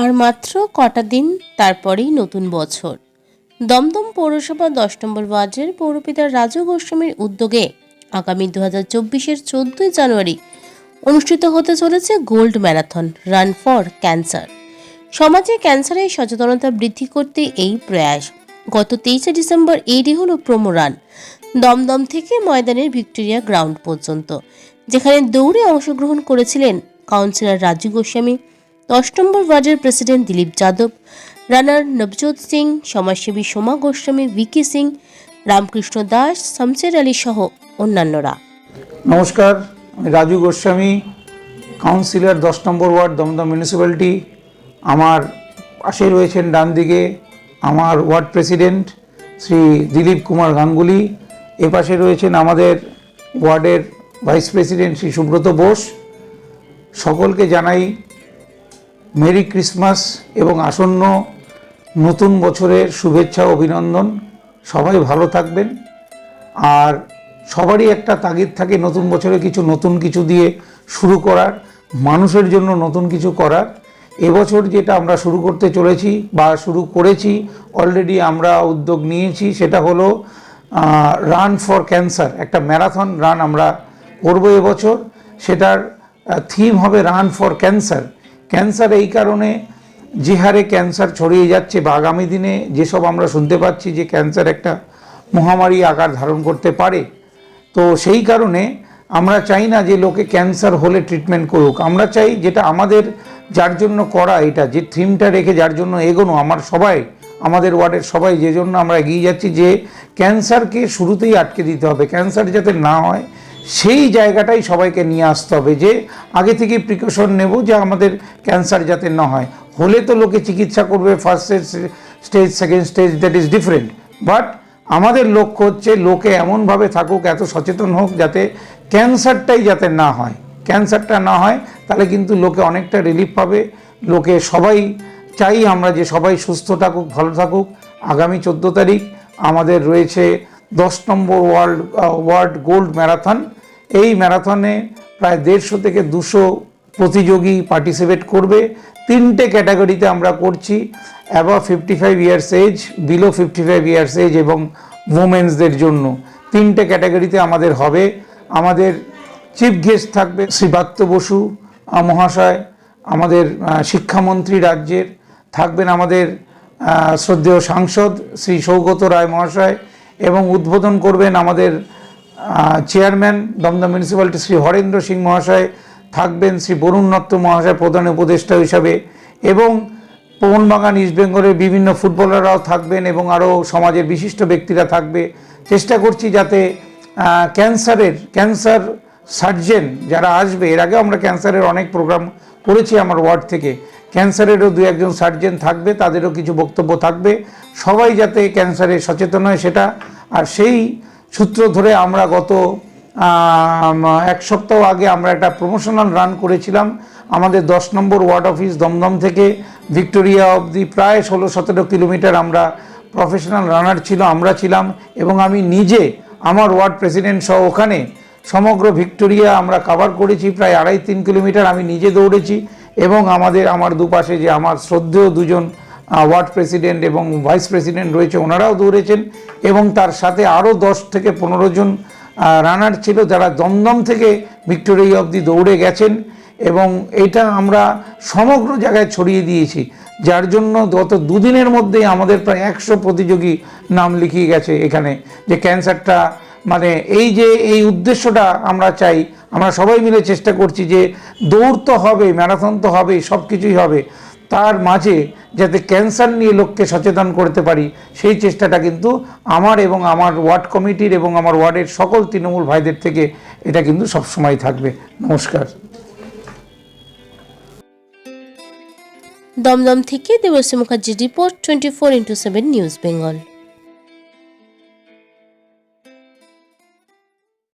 আর মাত্র কটা দিন তারপরেই নতুন বছর। দমদম পৌরসভা দশ নম্বর ওয়ার্ডের পৌরপিতা রাজু গোস্বামীর উদ্যোগে আগামী দু হাজার চব্বিশের চোদ্দই জানুয়ারি অনুষ্ঠিত হতে চলেছে gold marathon, run for cancer. সমাজে ক্যান্সারের সচেতনতা বৃদ্ধি করতে এই প্রয়াস। গত তেইশে ডিসেম্বর এরই হল প্রোমো রান। দমদম থেকে ময়দানের ভিক্টোরিয়া গ্রাউন্ড পর্যন্ত, যেখানে দৌড়ে অংশগ্রহণ করেছিলেন কাউন্সিলর রাজু গোস্বামী। দশ নম্বর ওয়ার্ডের প্রেসিডেন্ট দিলীপ যাদব, রানার নবজোৎ সিং, সমাজসেবী সোমা গোস্বামী, ভিকি সিং, রামকৃষ্ণ দাস, শামসের আলী সহ অন্যান্যরা। নমস্কার, আমি রাজু গোস্বামী, কাউন্সিলর দশ নম্বর ওয়ার্ড, দমদম মিউনিসিপ্যালিটি। আমার পাশে রয়েছেন ডান দিকে আমার ওয়ার্ড প্রেসিডেন্ট শ্রী দিলীপ কুমার গাঙ্গুলি। এ পাশে রয়েছেন আমাদের ওয়ার্ডের ভাইস প্রেসিডেন্ট শ্রী সুব্রত বোস। সকলকে জানাই মেরি ক্রিসমাস এবং আসন্ন নতুন বছরের শুভেচ্ছা অভিনন্দন। সবাই ভালো থাকবেন। আর সবারই একটা তাগিদ থাকে নতুন বছরে কিছু নতুন কিছু দিয়ে শুরু করার, মানুষের জন্য নতুন কিছু করার। এবছর যেটা আমরা শুরু করতে চলেছি বা শুরু করেছি অলরেডি আমরা উদ্যোগ নিয়েছি, সেটা হলো রান ফর ক্যান্সার একটা ম্যারাথন রান আমরা করব এবছর। সেটার থিম হবে রান ফর ক্যান্সার ক্যান্সার এই কারণে যে হারে ক্যান্সার ছড়িয়ে যাচ্ছে। বা আগামী দিনে যেসব আমরা শুনতে পাচ্ছি যে ক্যান্সার একটা মহামারী আকার ধারণ করতে পারে, তো সেই কারণে আমরা চাই না যে লোকে ক্যান্সার হলে ট্রিটমেন্ট করুক। আমরা চাই যেটা আমাদের যার জন্য করা এটা, যে থিমটা রেখে যার জন্য এগোনো। আমার সবাই, আমাদের ওয়ার্ডের সবাই যে জন্য আমরা এগিয়ে যাচ্ছি যে ক্যান্সারকে শুরুতেই আটকে দিতে হবে। ক্যান্সার যাতে না হয় সেই জায়গাটাই সবাইকে নিয়ে আসতে হবে যে আগে থেকে প্রিকশন নেব যে আমাদের ক্যান্সার যাতে না হয়। হলে তো লোকে চিকিৎসা করবে first stage second stage that is different but আমাদের লক্ষ্য হচ্ছে লোকে এমনভাবে থাকুক, এত সচেতন হোক যাতে ক্যান্সারটাই যাতে না হয়। ক্যান্সারটা না হয়, তাহলে কিন্তু লোকে অনেকটা রিলিফ পাবে। লোকে সবাই চাই আমরা যে সবাই সুস্থ থাকুক, ভালো থাকুক। আগামী চোদ্দ তারিখ আমাদের রয়েছে দশ নম্বর ওয়ার্ল্ড ওয়ার্ল্ড গোল্ড ম্যারাথন। এই ম্যারাথনে প্রায় দেড়শো থেকে দুশো প্রতিযোগী পার্টিসিপেট করবে। তিনটে ক্যাটাগরিতে আমরা করছি। Above fifty five years age below fifty five years age এবং ওমেন্সদের জন্য। তিনটে ক্যাটাগরিতে আমাদের হবে। আমাদের চিফ গেস্ট থাকবে শ্রীবাত্য বসু মহাশয়, আমাদের শিক্ষামন্ত্রী রাজ্যের। থাকবেন আমাদের শ্রদ্ধেয় সাংসদ শ্রী সৌগত রায় মহাশয় এবং উদ্বোধন করবেন আমাদের চেয়ারম্যান দমদম মিউনিসিপ্যালিটি শ্রী হরেন্দ্র সিং মহাশয় থাকবেন, শ্রী বরুণ নত্ত মহাশয় প্রধান উপদেষ্টা হিসাবে এবং মোহনবাগান ইস্ট বেঙ্গলের বিভিন্ন ফুটবলাররাও থাকবেন এবং আরও সমাজের বিশিষ্ট ব্যক্তিরা থাকবে। চেষ্টা করছি যাতে ক্যান্সারের, ক্যান্সার সার্জেন যারা আসবে, এর আগে আমরা ক্যান্সারের অনেক প্রোগ্রাম করেছি আমার ওয়ার্ড থেকে, ক্যান্সারেরও দু একজন সার্জেন থাকবে, তাদেরও কিছু বক্তব্য থাকবে। সবাই যাতে ক্যান্সারে সচেতন হয় সেটা, আর সেই সূত্র ধরে আমরা গত এক সপ্তাহ আগে আমরা একটা প্রমোশনাল রান করেছিলাম আমাদের দশ নম্বর ওয়ার্ড অফিস দমদম থেকে। ভিক্টোরিয়া অবধি প্রায় ষোলো সতেরো কিলোমিটার আমরা প্রফেশনাল রানার ছিল, আমরা ছিলাম এবং আমি নিজে আমার ওয়ার্ড প্রেসিডেন্ট সহ ওখানে সমগ্র ভিক্টোরিয়া আমরা কাভার করেছি, প্রায় আড়াই তিন কিলোমিটার আমি নিজে দৌড়েছি এবং আমাদের, আমার দুপাশে যে আমার শ্রদ্ধেয় দুজন ওয়ার্ড প্রেসিডেন্ট এবং ভাইস প্রেসিডেন্ট রয়েছে, ওনারাও দৌড়েছেন এবং তার সাথে আরও দশ থেকে পনেরো জন রানার ছিল যারা দমদম থেকে ভিক্টোরিয়া অবধি দৌড়ে গেছেন এবং এটা আমরা সমগ্র জায়গায় ছড়িয়ে দিয়েছি, যার জন্য গত দুদিনের মধ্যেই আমাদের প্রায় একশো প্রতিযোগী নাম লিখিয়ে গেছে এখানে যে ক্যান্সারটা মানে এই যে এই উদ্দেশ্যটা আমরা চাই, আমরা সবাই মিলে চেষ্টা করছি যে দৌড় তো হবে, ম্যারাথন তো হবেই সব কিছুই হবে তার মাঝে যাতে ক্যান্সার নিয়ে লোককে সচেতন করতে পারি, সেই চেষ্টাটা কিন্তু আমার এবং আমার ওয়ার্ড কমিটির এবং আমার ওয়ার্ডের সকল তৃণমূল ভাইদের থেকে এটা কিন্তু সবসময় থাকবে। নমস্কার। দমদম থেকে দেবশ্রী মুখার্জির report twenty four into seven news Bengal.